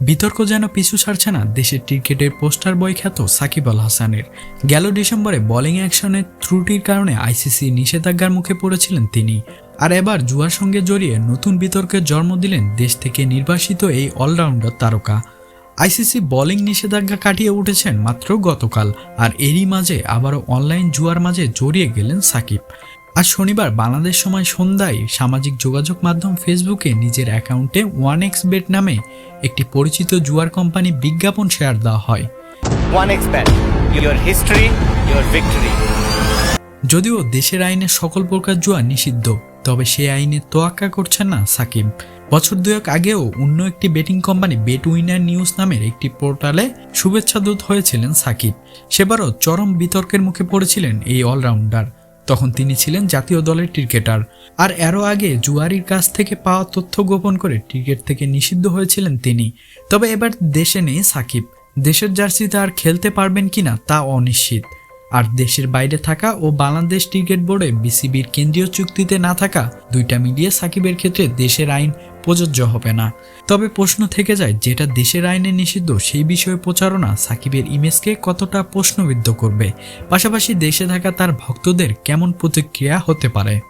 বিতর্ক যেন পিছু ছাড়ছে না, দেশের ক্রিকেটের পোস্টার বয় খ্যাত সাকিব আল হাসানের। গেল ডিসেম্বরে বোলিং অ্যাকশনের ত্রুটির কারণে আইসিসি নিষেধাজ্ঞার মুখে পড়েছিলেন তিনি। আর এবার জুয়ার সঙ্গে জড়িয়ে নতুন বিতর্কের জন্ম দিলেন দেশ থেকে নির্বাসিত এই অলরাউন্ডার তারকা। আইসিসি বোলিং নিষেধাজ্ঞা কাটিয়ে উঠেছেন মাত্র গতকাল, আর এরই মাঝে আবারও অনলাইন জুয়ার মাঝে জড়িয়ে গেলেন সাকিব। আর শনিবার বাংলাদেশ সময় সন্ধ্যায় সামাজিক যোগাযোগ মাধ্যম ফেসবুকে নিজের অ্যাকাউন্টে ওয়ান এক্স বেট নামে একটি পরিচিত জুয়ার কোম্পানি বিজ্ঞাপন শেয়ার দেওয়া হয়। your victory. যদিও দেশের আইনে সকল প্রকার জুয়া নিষিদ্ধ তবে সে আইনে তোয়াক্কা করছেন না সাকিব। বছর দুয়েক আগেও অন্য একটি betting company bet winner news নামের একটি পোর্টালে শুভেচ্ছা দূত হয়েছিলেন সাকিব। সেবারও চরম বিতর্কের মুখে পড়েছিলেন এই অলরাউন্ডার। তখন তিনি ছিলেন জাতীয় দলের ক্রিকেটার। আর এরও আগে জুয়ারির কাছ থেকে পাওয়া তথ্য গোপন করে ক্রিকেট থেকে নিষিদ্ধ হয়েছিলেন তিনি। তবে এবার দেশে নেই সাকিব। দেশের জার্সিতে আর খেলতে পারবেন কিনা তা অনিশ্চিত। আর দেশের বাইরে থাকা ও বাংলাদেশ ক্রিকেট বোর্ডে বিসিবির কেন্দ্রীয় চুক্তিতে না থাকা দুইটা মিলিয়ে সাকিবের ক্ষেত্রে দেশের আইন প্রযোজ্য হবে না। তবে প্রশ্ন থেকে যায়, যেটা দেশের আইনে নিষিদ্ধ, সেই বিষয়ে প্রচারণা সাকিবের ইমেজকে কতটা প্রশ্নবিদ্ধ করবে? পাশাপাশি দেশে থাকা তার ভক্তদের কেমন প্রতিক্রিয়া হতে পারে?